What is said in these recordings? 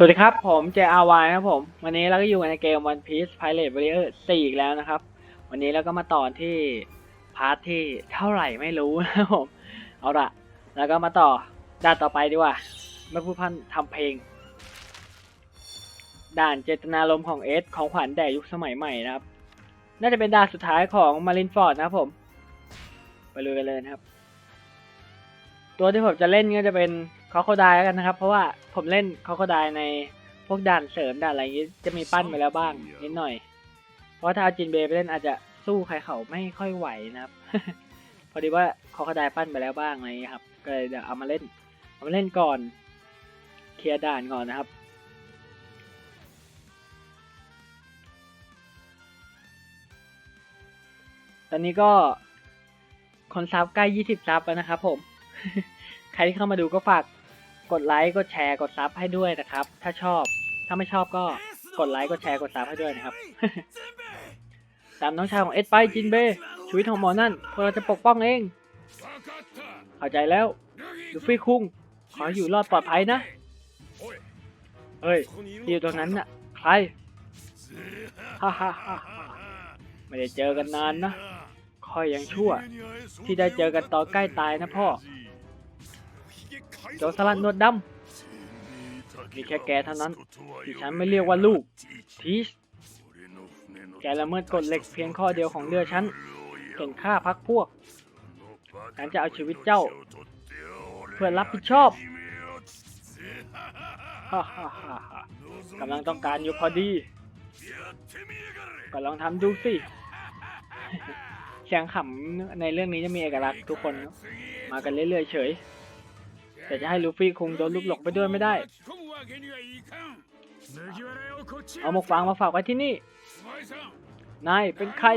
สวัสดีครับ ผม JRY นะครับผม วันนี้เราก็อยู่ในเกม One Piece Pirate Warrior 4 อีกแล้วนะครับ วันนี้เราก็มาต่อที่ พาร์ทที่เท่าไหร่ไม่รู้นะครับผม เอาละแล้วก็มาต่อด่านต่อไปดีกว่า ไม่พูดพันทำเพลง ด่านเจตนารมณ์ของเอสของขวัญแด่ยุคสมัยใหม่นะครับ น่าจะเป็นด่านสุดท้ายของมารินฟอร์ดนะครับผม ไปลุยกันเลยนะครับ ตัวที่ผมจะเล่นก็จะเป็น คอโคไดแล้วกันนะครับ เพราะว่าผมเล่นคอโคไดในพวกด่านเสริมด่านอะไรอย่างงี้จะมีปั้นไปแล้วบ้างนิดหน่อย เพราะถ้าเอาจินเบย์ไปเล่นอาจจะสู้ใครเขาไม่ค่อยไหวนะครับ พอดีว่าคอโคไดปั้นไปแล้วบ้างอะไรอย่างเงี้ยครับ ก็เลยเดี๋ยวเอามาเล่น เอามาเล่นก่อนเคลียร์ด่านก่อนนะครับตอนนี้ก็คนซับใกล้ 20 ซับแล้วนะครับผม ใครที่เข้ามาดูก็ฝาก กดไลค์กดแชร์กดซับให้ด้วยนะครับ ถ้าชอบ ถ้าไม่ชอบก็กดไลค์กดแชร์กดซับให้ด้วยนะครับ ตามน้องชายของเอ็ดไปจินเบชีวิตของหมอนั่นพวกเราจะปกป้องเองเข้าใจแล้วลูฟี่คุงขออยู่รอดปลอดภัยนะเฮ้ยที่อยู่ตรงนั้นน่ะ ใครฮ่าฮ่าฮ่าไม่ได้เจอกันนานนะคอยยังชั่ว ที่ได้เจอกันตอนใกล้ตายนะพ่อ โจรสลัดหนวดดำมีแค่แกเท่านั้นที่ฉันไม่เรียกว่าลูกทีชแกละเมิดกฎเหล็กเพียงข้อเดียวของเรือฉันเห็นฆ่าพักพวกการจะเอาชีวิตเจ้า เพื่อรับผิดชอบฮ่าฮ่าฮ่ากำลังต้องการอยู่พอดีก็ลองทำดูสิเสียงขำในเรื่องนี้จะมีเอกลักษณ์ทุกคน มากันเรื่อยๆเฉย แต่จะให้ลูฟี่คงโดนลูกหลงไปด้วยไม่ได้ เอาหมกฟางมาฝากไว้ที่นี่ นายเป็นใคร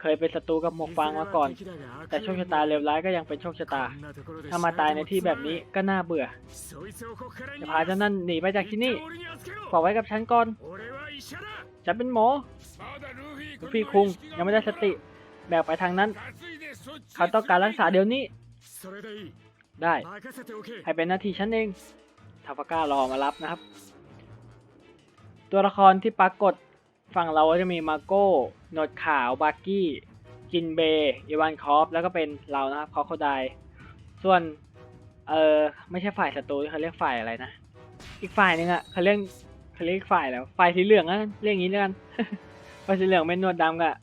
เคยเป็นศัตรูกับหมกฟางมาก่อน แต่โชคชะตาเลวร้ายก็ยังเป็นโชคชะตา ถ้ามาตายในที่แบบนี้ก็น่าเบื่อ จะพาเจ้านั่นหนีไปจากที่นี่ ฝากไว้กับฉันก่อน ฉันเป็นหมอลูฟี่คุงยังไม่ได้สติ แบกไปทางนั้น เขาต้องการรักษาเดี๋ยวนี้ ได้ ให้เป็นหน้าที่ฉันเองทาฟาก้ารอมารับนะครับ ตัวละครที่ปรากฏฝั่งเราก็จะมีมาโก้โนดขาวบาร์กี้ จินเบย์อีวานคอฟแล้วก็เป็นเรานะครับคอโคไดส่วน เออไม่ใช่ฝ่ายศัตรูเขาเรียกฝ่ายอะไรนะ อีกฝ่ายหนึงอะเขาเรียกเขาเรียกฝ่ายแล้วฝ่ายสีเหลืองอะเรียกองนี้แล้วกันฝ่ายสีเหลืองเป็นหนวดดำกับ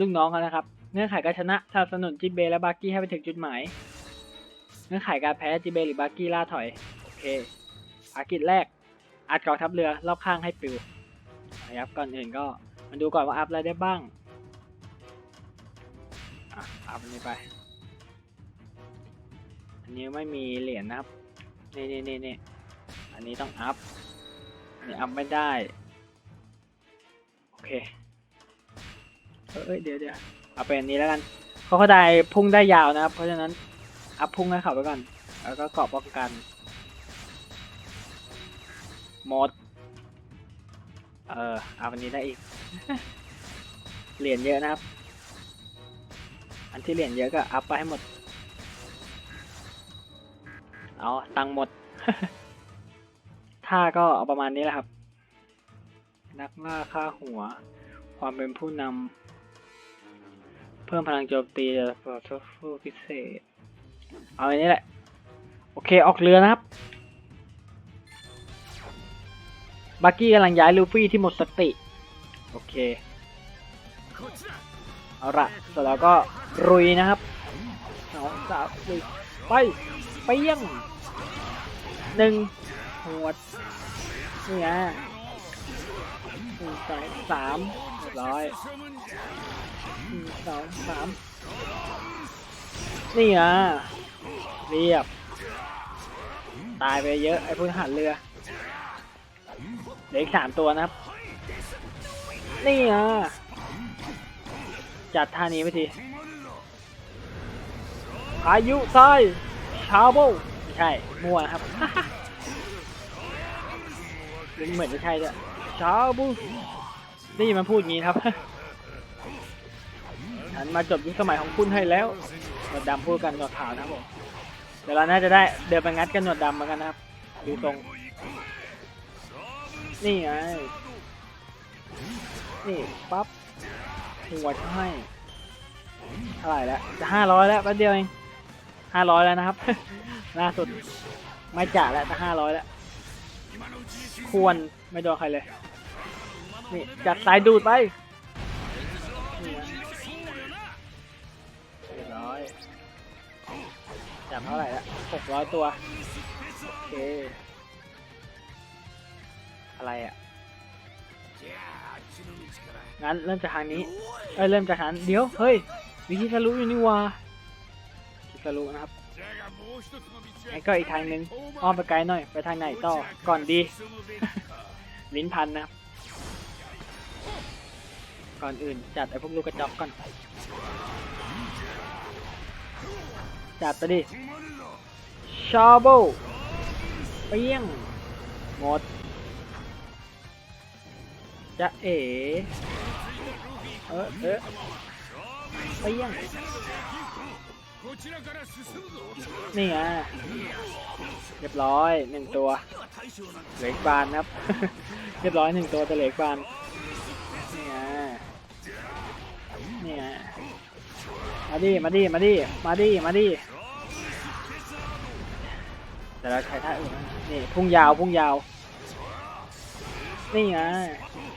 ลูกน้องเขานะครับ เงื่อนไขการชนะสนับสนุนจินเบย์และบาร์กี้ให้ไปถึงจุดหมาย เงื่อนไขการแพ้จิเบหรือบาร์กี้ล่าถอย โอเคภารกิจแรก อัดกองทัพเรือรอบข้างให้ปิวนะครับก่อนอื่นก็มาดูก่อนว่าอัพอะไรได้บ้างอะอัพอันนี้ไป อันนี้ไม่มีเหรียญนะครับนี่นี่นี่นี่อันนี้ต้องอัพอันนี้อัพไม่ได้ โอเค เอ้ยเดี๋ยวเดี๋ยวเอาเป็นนี้แล้วกันเขาก็ได้พุ่งได้ยาวนะครับ เพราะฉะนั้น อัพพุ่งให้เขาไปก่อน แล้วก็เกาะป้องกันหมด เออเอาวันนี้ได้อีก เหรียญเยอะนะครับ อันที่เหรียญเยอะก็อัพไปให้หมด เอาตังหมด ท่าก็เอาประมาณนี้แหละครับ นักล่าค่าหัว ความเป็นผู้นำ เพิ่มพลังโจมตีต่อสู้พิเศษ เอาอันนี้แหละ โอเคออกเรือนะครับบักกี้กำลังย้ายลูฟี่ที่หมดสติ โอเค เอาละเสร็จแล้วก็รุยนะครับสองสามสี่ไปไปเยี่ยงหนึ่งหัวดนี่ไงหนึ่งสองสามร้อยหนึ่งสองสามนี่อะ เรียบ ตายไปเยอะ ไอ้พวกทหารเรือเหลืออีกสามตัวนะครับ นี่อะ จัดท่านี้ไปทีพายุทรายชาโบไม่ใช่ มั่วนะครับ เหมือนจะใช่ด้วยชาบูนี่มันพูดงี้ครับฉันมาจบยุคสมัยของคุณให้แล้วหนวดำพูดกันหนวดขาวนะครับผม เดี๋ยวเราน่าจะได้เดินไปงัดกันหนวดดำเหมือนกันนะครับดูทรง นี่ไง นี่ปั๊บหัวจะให้เท่าไหร่แล้วจะห้าร้อยแล้วแป๊บเดียวเองห้าร้อยแล้วนะครับล่าสุดไม่จ่าแล้วจะห้าร้อยแล้ว ควรไม่โดนใครเลย นี่จัดสายดูดไป จับเท่าไหร่ละหกร้อยตัว โอเค อะไรอะ งั้นเริ่มจากทางนี้ เอ้ยเริ่มจากทางเดี๋ยว เฮ้ย มีคิสรุอยู่นี่ว่าคิสรุนะครับงั้นก็อีกทางนึง อ้อมไปไกลหน่อย ไปทางไหนต่อ ก่อนดี ลิ้นพันนะครับ ก่อนอื่นจัดไอ้พวกลูกกระจอกก่อน จัดไปดิชาโบเปี้ยงหมดจะเอ๋เออเออเปี้ยงนี่ไงเรียบร้อยหนึ่งตัวเหล็กบานครับ เรียบร้อยหนึ่งตัวแต่เหล็กบานนี่ไงนี่ไงมาดิมาดิมาดิมาดิมาดิ แต่เราใช้ท่าอื่นนะนี่พุ่งยาวพุ่งยาว นี่ไง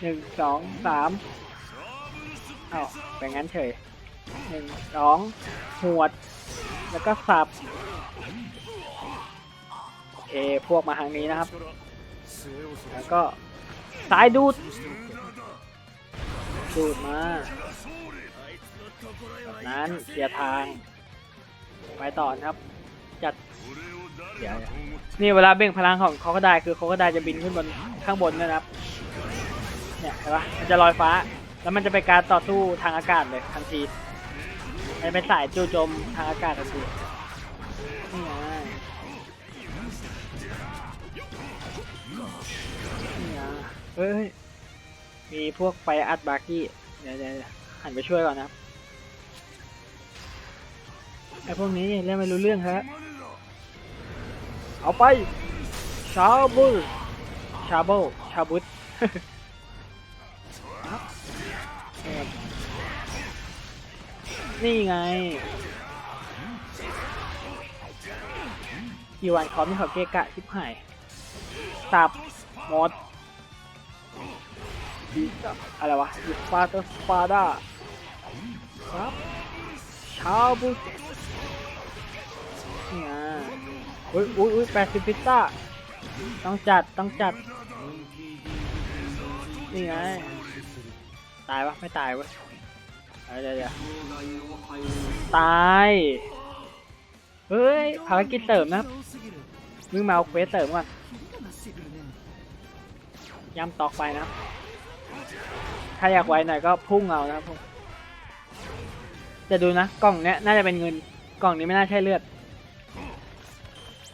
หนึ่งสองสามเอาเป็นงั้นเฉยหนึ่งสองหวด แล้วก็สับโอพวกมาทางนี้นะครับ แล้วก็สายดูด ดูดมาแบบนั้นเคลียทาง ไปต่อครับ จัด เดี๋ยวนี่เวลาเบ่งพลังของเขาก็ได้คือเขาก็ได้จะบินขึ้นบนข้างบนด้วยนะครับ เนี่ยเห็นปะมันจะลอยฟ้า แล้วมันจะเป็นการต่อสู้ทางอากาศเลยทันทีมันเป็นสายจู่โจมทางอากาศทันทีนี่ไงนี่ไงเฮ้ยมีพวกไฟอัดบาร์กี้เดี๋ยวเดี๋ยวเดี๋ยวหันไปช่วยก่อนนะครับไอพวกนี้เล่นไม่รู้เรื่องครับ เอาไป ชาบูชาโบชาบุตนี่ไงอีวานคอมนี่เขาเกะกะชิบหายสับหมดอะไรวะยูฟาตอร์สปาดาครับชาบุนี่ไง อุ้ยอุ้ยอุ้ยแปดสิบพิซซ่า ต้องจัด ต้องจัด นี่ไง ตายวะ ไม่ตายวะเดี๋ยวเดี๋ยวตาย เฮ้ย ภารกิจเสริมนะมึงมาเอาเควสเสริมก่อนย้ำตอกไปนะ ถ้าอยากไวหน่อยก็พุ่งเอานะครับผมจะดูนะ กล่องเนี้ยน่าจะเป็นเงิน กล่องนี้ไม่น่าใช่เลือด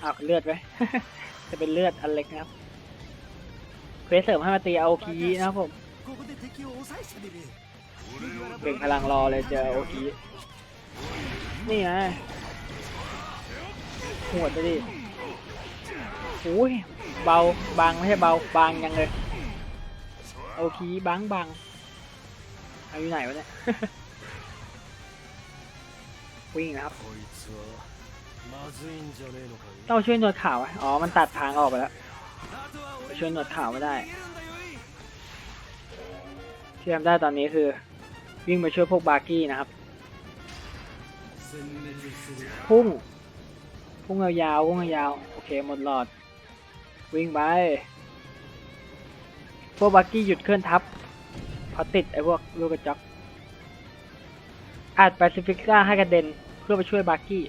อ้าวเลือดไว้ จะเป็นเลือดอันเล็กนะครับเควสเสริมให้มาตีเอาคีนะครับผมเบ่งพลังรอเลยเจอโอคีนี่ไงหวดไปดิอุ้ยเบาบางไม่ใช่เบาบางยังเลยโอคีบางบางเอาอยู่ไหนวะเนี่ยวิ่งนะครับ ต้องช่วยหนวดขาวไหมอ๋อ มันตัดทางออกไปแล้ว ช่วยหนวดขาวไม่ได้ที่ทำได้ตอนนี้คือ วิ่งไปช่วยพวกบาร์กี้นะครับ พุ่ง พุ่งยาวๆพุ่งยาวๆโอเคหมดหลอด วิ่งไป พวกบาร์กี้หยุดเคลื่อนทับเพราะติดไอ้พวกลูกกระจอกอัดแปซิฟิก้าให้กระเด็นเพื่อไปช่วยบาร์กี้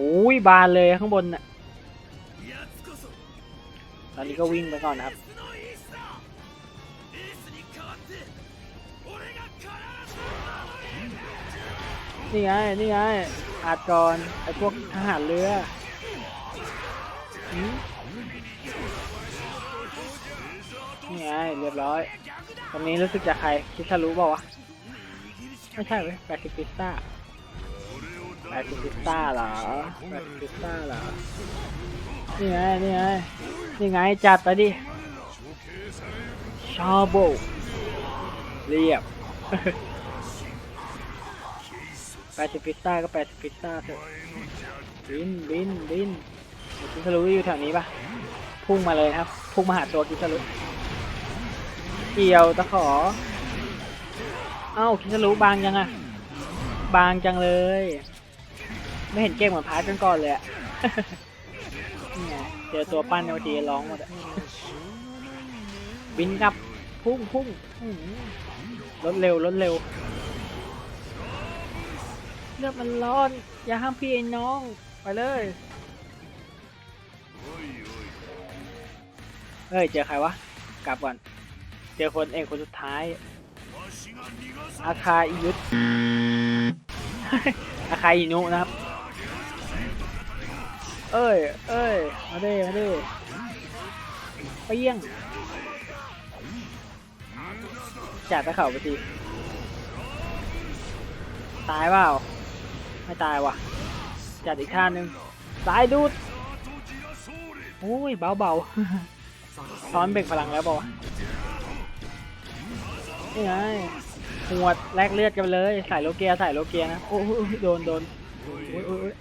อ้ยบานเลยข้างบนน่ะ ตอนนี้ก็วิ่งไปก่อนนะครับ นี่ไง นี่ไง อาจก่อนไอ้พวกทหารเรือนี่ไง เรียบร้อย ตรงนี้รู้สึกจะใคร คิดทะลุเปล่าวะ ไม่ใช่เว้ยแปดสิบพิซซ่า แปซิฟิสต้าเหรอแปซิฟิสต้าเหรอ นี่ไง นี่ไง นี่ไง จัดไปดิ ชาโบ เรียบแปซิฟิสต้าก็แปซิฟิสต้าเถอะบินบินบินกิซารุอยู่แถวนี้ปะพุ่งมาเลยครับ พุ่งมาหาตัวกิซารุเกี่ยวตะขอ เอ้ากิซารุบางยังอะบางจังเลย ไม่เห็นเก่งเหมือนพาร์ทกันก่อนเลยอะนี่ไงเจอตัวปั้นในวันทีร้องหมดอะบินกลับพุ่งพุ่งรถเร็วรถเร็วเลือดมันร้อน อย่าห้ามพี่ไอ้น้อง ไปเลยเฮ้ย เจอใครวะ กลับก่อน เจอคนเองคนสุดท้าย อาคาอิยุทธอาคาอินุนะครับ เอ้ย เอ้ย มาด้มาด้เปี้ยงจัดตะเข่าไปทีตายเปล่า ไม่ตายว่ะ จัดอีกท่านึงสายดูดโอ้ย เบาเบาๆซ้อนเบรกพลังแล้วเปล่าวะนี่ไงหัวดแลกเลือดกันเลย ใส่โลเกียใส่โลเกียนะ โอ้ยโดนโดนโอ้ย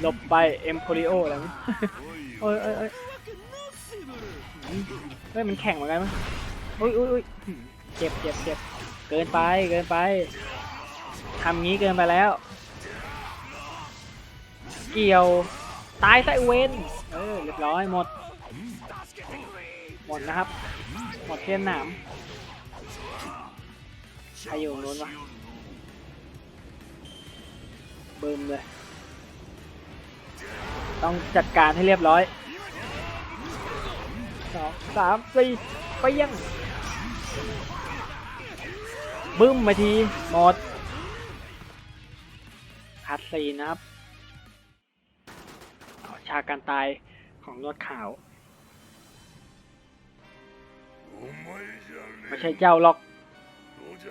หลบไปเอ็มโพลิโอแล้วมั้ยโอ้ยโอ้ยโอ้ยเฮ้ยมันแข่งเหมือนกันมั้ยโอ้ยโอ้ยโอ้ยเจ็บเจ็บเจ็บเกินไปเกินไปทำงี้เกินไปแล้ว เกี่ยวตายไซเวนเออเรียบร้อยหมด หมดนะครับ หมดเทียนหนามใครอยู่ตรงนู้นวะบึมเลย ต้องจัดการให้เรียบร้อยสองสามสี่ไปยังบึ้มมาที หมดคัดซีนะครับชาการตายของนวดขาว ไม่ใช่เจ้าหรอก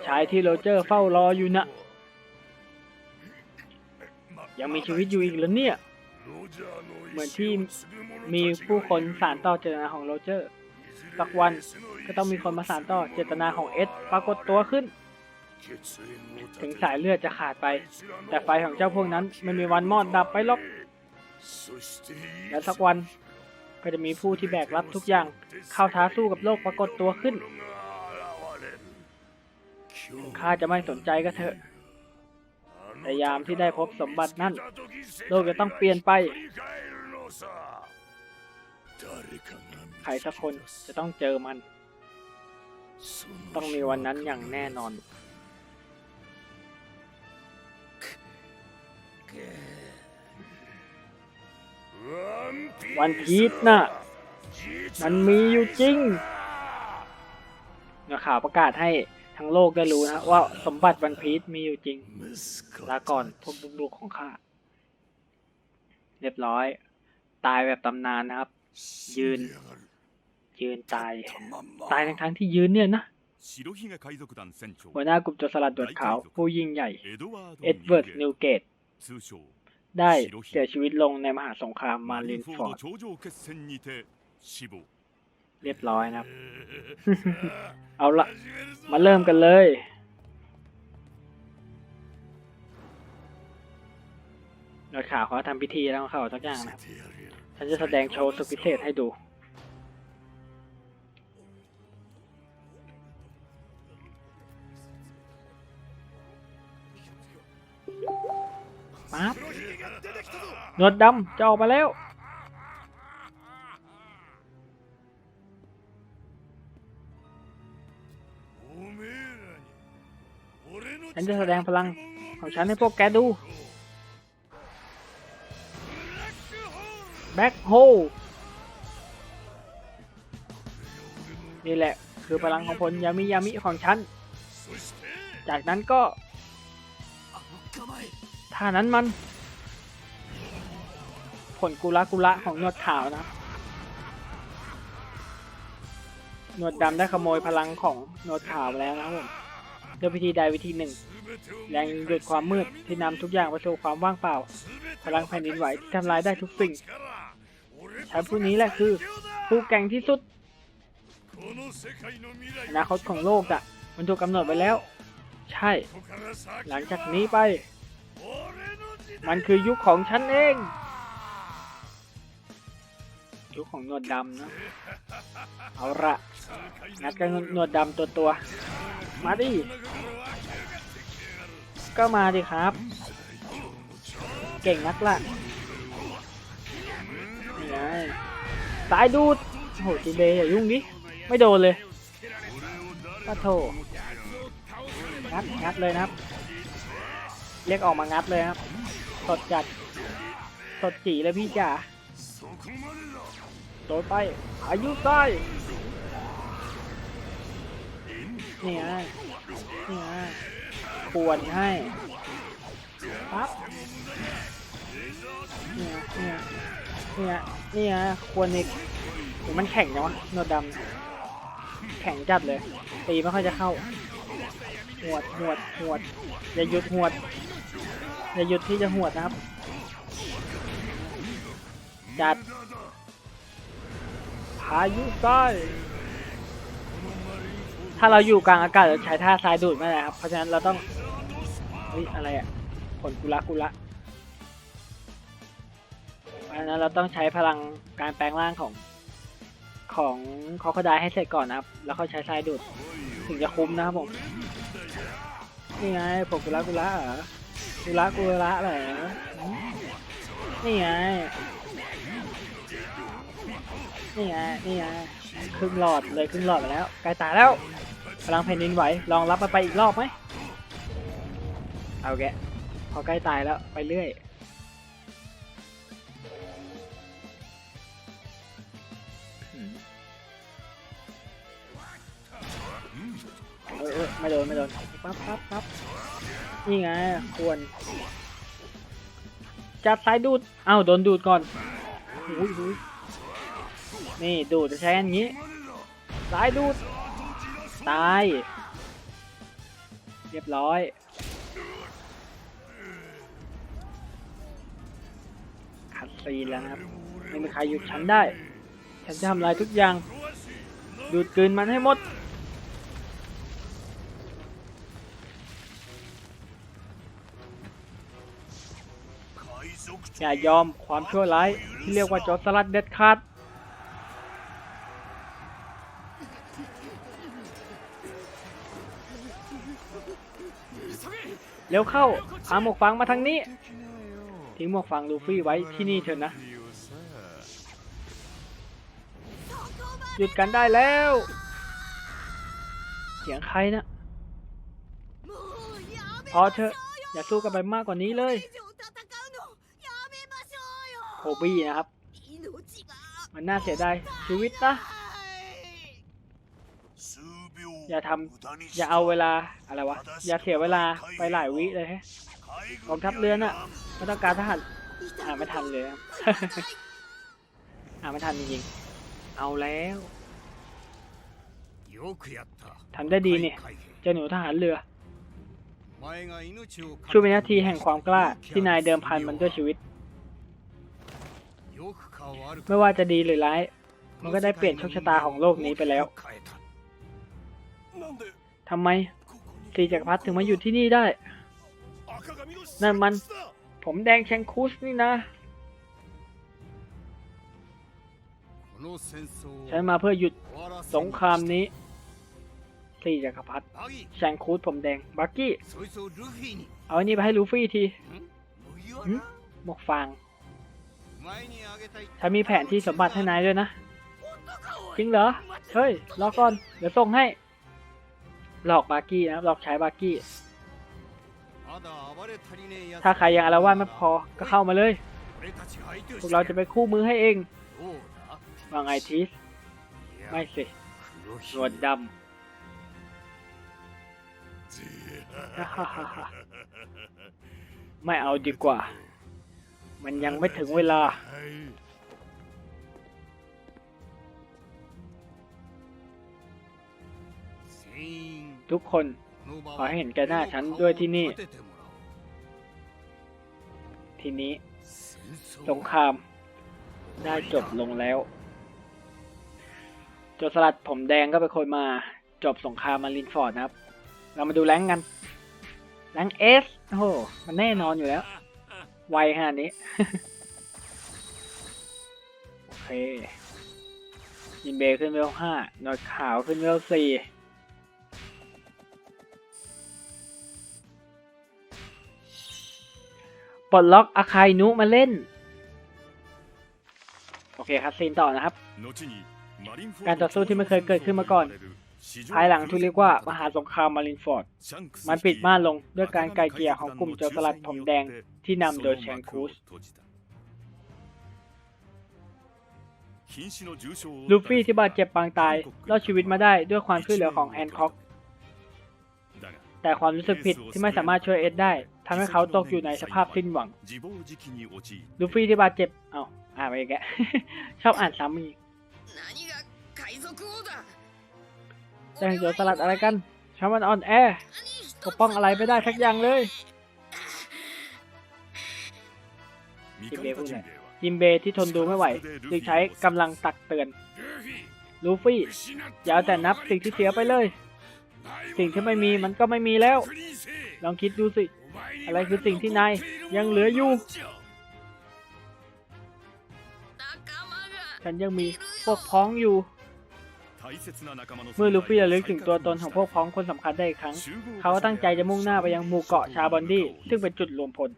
ชายที่โรเจอร์เฝ้ารออยู่นะ ยังมีชีวิตอยู่อีกเหรอเนี่ย เหมือนที่มีผู้คนสารต่อเจตนาของโรเจอร์สักวันก็ต้องมีคนมาสานต่อเจตนาของเอสปรากฏตัวขึ้น ถึงสายเลือดจะขาดไป แต่ไฟของเจ้าพวกนั้นไม่มีวันมอดดับไปหรอกและสักวันก็จะมีผู้ที่แบกรับทุกอย่างเข้าท้าสู้กับโลกปรากฏตัวขึ้นข้าจะไม่สนใจก็เถอะ แต่ยามที่ได้พบสมบัตินั่นโลกจะต้องเปลี่ยนไป ใครสักคนจะต้องเจอมัน ต้องมีวันนั้นอย่างแน่นอนวันพีชน่ะ มันมีอยู่จริงนักข่าวประกาศให้ ทั้งโลกได้รู้นะ ว่าสมบัติวันพีชมีอยู่จริง ลาก่อนพวกลูกๆของข้า เรียบร้อย ตายแบบตำนานนะครับ ยืน ยืนตาย ตายทั้งทั้งที่ยืนเนี่ยนะหัวหน้ากลุ่มโจรสลัดดวดขาว ผู้ยิ่งใหญ่ เอ็ดเวิร์ด นิวเกต ได้เสียชีวิตลงในมหาสงครามมารินฟอร์ด เรียบร้อยนะครับ เอาละมาเริ่มกันเลย หนวดขาวเขาทำพิธีแล้วเขาสักอย่างนะครับ ฉันจะแสดงโชว์สุดพิเศษให้ดูปั๊บหนวดดำจะออกมาแล้ว ฉันจะแสดงพลังของฉันให้พวกแกดู แบ็คโฮนี่แหละ คือพลังของพลยามิยามิของฉัน จากนั้นก็ท่านั้นมัน ผลกุละกุละของหนวดขาวนะหนวดดำได้ขโมยพลังของหนวดขาวแล้วนะผม ด้วยวิธีใดวิธีหนึ่ง แรงหยุดความมืดที่นำทุกอย่างไปสู่ความว่างเปล่า พลังแผ่นดินไหวที่ทำลายได้ทุกสิ่งชายผู้นี้แหละคือ ผู้แกร่งที่สุด อนาคตของโลกอะมันถูกกำหนดไว้แล้ว ใช่ หลังจากนี้ไป มันคือยุคของฉันเอง ยุคของหนวดดำนะเอาละงัดกันหนวดดำตัวตัว มาดิ ก็มาดิครับ เก่งนักละนี่ไงสายดูดโหจีเดย์อย่ายุ่งดิ ไม่โดนเลยป้าโถงัดงัดเลยนะครับ เรียกออกมางัดเลยครับ สดจัด สดจีเลยพี่จ๋า โดนไปอายุใต้นี่ไงนี่ไงควรให้ปั๊บเนี่ยเนี่ยเนี่ยเนี่ยควรอีกมันแข็งจังวะนวดดำแข็งจัดเลยตีไม่ค่อยจะเข้าหวดหวดหวดอย่าหยุดหวดอย่าหยุดที่จะหวดนะครับ จัดายุใต้ถ้าเราอยู่กลางอากาศเราใช้ท่าทรายดูดไม่ได้ครับ เพราะฉะนั้นเราต้องเฮ้ยอะไรอะผลกุละกุละเพราะฉะนั้นเราต้องใช้พลังการแปลงร่างของของคอคดายให้เสร็จก่อนนะครับ แล้วค่อยใช้ทรายดูดถึงจะคุ้มนะครับผมนี่ไงผลกุละกุละเหรอกุละกุละเหรอนี่ไง นี่ไงนี่ไงครึ่งหลอดเลยครึ่งหลอดไปแล้วใกล้ตายแล้วพลังแผ่นดินไหวลองรับมันไปอีกรอบไหมเอาแกพอใกล้ตายแล้วไปเรื่อยเอยเอไม่โดนไม่โดนปั๊บปั๊บปั๊บนี่ไงควรจับสายดูดเอ้าโดนดูดก่อนอุ้ยอุ้ย นี่ดูดจะใช้อย่างนี้สายดูด ตาย เรียบร้อยคัดซีแล้วครับ ไม่มีใครหยุดฉันได้ ฉันจะทำลายทุกอย่าง ดูดกลืนมันให้หมดอย่ายอมความชั่วร้ายที่เรียกว่าโจรสลัดเด็ดขาด เร็วเข้าพาหมวกฟางมาทางนี้ทิ้งหมวกฟางลูฟี่ไว้ที่นี่เถอะนะ หยุดกันได้แล้ว เสียงใครนะพอเถอะ อย่าสู้กันไปมากกว่านี้เลยโคบี้นะครับ มันน่าเสียดายชีวิตนะ อย่าทำอย่าเอาเวลาอะไรวะ อย่าเสียเวลาไปหลายวิเลยฮะกองทัพเรือน่ะไม่ต้องการทหารอ่านไม่ทันเลยครับอ่านไม่ทันจริงๆเอาแล้วทำได้ดีเนี่ยเจ้าหนูทหารเรือช่วยเป็นหน้าที่แห่งความกล้าที่นายเดิมพันมันด้วยชีวิต ไม่ว่าจะดีหรือร้าย มันก็ได้เปลี่ยนโชคชะตาของโลกนี้ไปแล้ว ทำไมสีจักรพรรดิถึงมาอยู่ที่นี่ได้ นั่นมัน ผมแดงแชงคุสนี่นะฉันมาเพื่อหยุดสงครามนี้สีจักรพรรดิแชงคุสผมแดง บักกี้ เอาอันนี้ไปให้ลูฟี่ทีหึหมวกฟางฉันมีแผนที่สมบัติให้นายด้วยนะ จริงเหรอ เฮ้ย รอก่อน เดี๋ยวส่งให้ หลอกบาร์กี้นะครับหลอกใช้บาร์กี้ ถ้าใครยังอารวาสไม่พอก็เข้ามาเลยพวกเราจะไปคู่มือให้เองว่าไงทีสไม่สิหนวดดำไม่เอาดีกว่า มันยังไม่ถึงเวลา ทุกคน ขอให้เห็นแกหน้าฉันด้วยที่นี่ ทีนี้ สงคราม ได้จบลงแล้วโจรสลัดผมแดงก็เป็นคนมาจบสงครามมารินฟอร์ดนะครับ เรามาดูแรงกัน แรงเอสโอ้โห มันแน่นอนอยู่แล้ว ไวขนาดนี้ โอเคยินเบย์ขึ้นเวลห้าหนวดขาวขึ้นเวลสี่ ปลดล็อกอาคายนุมาเล่น โอเคครับซีนต่อนะครับ การต่อสู้ที่ไม่เคยเกิดขึ้นมาก่อน ภายหลังที่เรียกว่ามหาสงครามมารินฟอร์ด มัมันนปิปิดดม่าม่านนลลงงด้ด้ววยยกาการรไกไกลลเกเกลี่ลี่ยยขขอองงกกลุ่ลุ่มมโจโจรรสสลัลัดดผผมมแดแดงงที่ที่นำนำโดโดยยแชแชงงคูคูสสลูลูฟี่ฟี่ที่ที่บาบาดดเจ็เจ็บบปาปางงตาตายยรรออดดชีชีวิวิตตมามาได้ได้ด้ด้ววยยความมคาวช่ช่ววยยเหเหลืลืออขขอองงแอแอนนคคออกก แต่ความรู้สึกผิดที่ไม่สามารถช่วยเอ็ดได้ทำให้เขาตกอยู่ในสภาพสิ้นหวัง ลูฟี่ที่บาดเจ็บ เอ้าอ่านไปอีกแกชอบอ่านซ้ำอีกแต่เดี๋ยวสลัดอะไรกันชามันออนแอร์ปกป้องอะไรไม่ได้ทักอย่างเลยจิมเบย์ที่ทนดูไม่ไหวจึงใช้กำลังตักเตือน ลูฟี่อย่าเอาแต่นับสิ่งที่เสียไปเลย สิ่งที่ไม่มีมันก็ไม่มีแล้ว ลองคิดดูสิ อะไรคือสิ่งที่นายยังเหลืออยู่ ฉันยังมีพวกพ้องอยู่ เมื่อลูฟี่ระลึกถึงตัวตนของพวกพ้องคนสำคัญได้อีกครั้ง เขาตั้งใจจะมุ่งหน้าไปยังหมู่เกาะชาบอนดี้ ซึ่งเป็นจุดรวมพล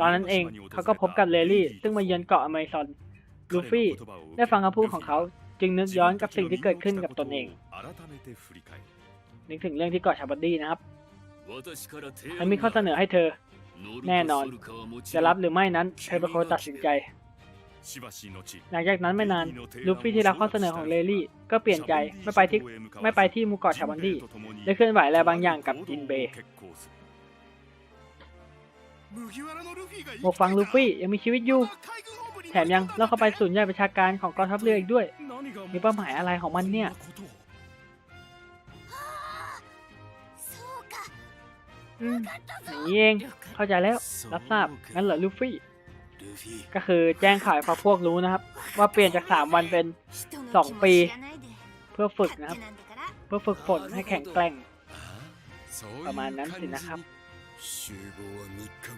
ตอนนั้นเองเขาก็พบกับเลลี่ ซึ่งมาเยือนเกาะอเมซอน ลูฟี่ได้ฟังคำพูดของเขา จึงนึกย้อนกับสิ่งที่เกิดขึ้นกับตนเอง นึกถึงเรื่องที่เกาะชาบอนดี้นะครับฉันมีข้อเสนอให้เธอ แน่นอน จะจะรัรับบหรือไม่นั้นเธเธออเป็เป็นนคนนคตัตัดดสิสินนใจใจ หลังจากนั้นไม่นาน ลูฟี่ที่รับข้อเสนอของเลลี่ ก็เปลี่ยนใจไม่ไปที่ไม่ไปที่หมู่เกาะชาบอนดี้ได้เคลื่อนไหวอะไรบางอย่างกับจินเบย์หมวกฟังลูฟี่ยังมีชีวิตอยู่แถ มยังเล่าเข้าไปศูนย์ใหญ่ประชาการของกองทัพเรืออีกด้วย มีเป้าหมายอะไรของมันเนี่ย อืมอย่างนี้เองเข้าใจแล้ว รับทราบ งั้นเหรอลูฟี่ ก็คือแจ้งข่าวให้พรรคพวกรู้นะครับ ว่าเปลี่ยนจาก 3 วันเป็น 2 ปี เพื่อฝึฝึกกนะนะคครัรับบเพื่อฝึกฝนให้แข็งแกร่ง ประมาณนั้นสินะครับ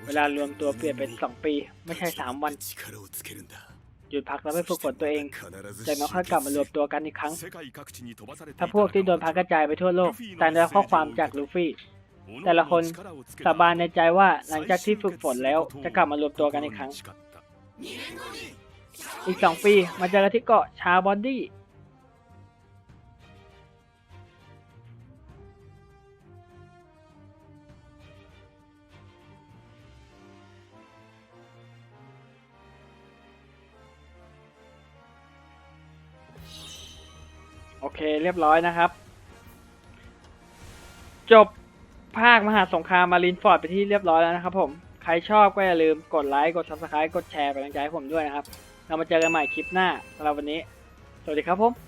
เวลารวมตัวเปลี่ยนเป็น2ปี ไม่ใช่3วัน หยุดพักแล้วไปฝึกฝนตัวเองจากนั้นค่อยกลับมารวมตัวกันอีกครั้ง ถ้าพวกที่โดนพักกระจายไปทั่วโลกแต่แต่ละละข้ข้อความจากลูฟี่ แต่ละคนสาบานในใจว่าหลังจากที่ฝึกฝนแล้วจะกลับมารวมตัวกันอีกครั้ง อีก2ปีมาเจอกันที่เกาะชาบอนดี้ เคเรียบร้อยนะครับ จบภาคมหาสงครามมารินฟอร์ดไปที่เรียบร้อยแล้วนะครับ ผม ใครชอบก็อย่าลืมกดไลค์กด subscribe กดแชร์เป็นกำลังใจให้ผมด้วยนะครับ เรามาเจอกันใหม่คลิปหน้าสำหรับวันนี้ สวัสดีครับผม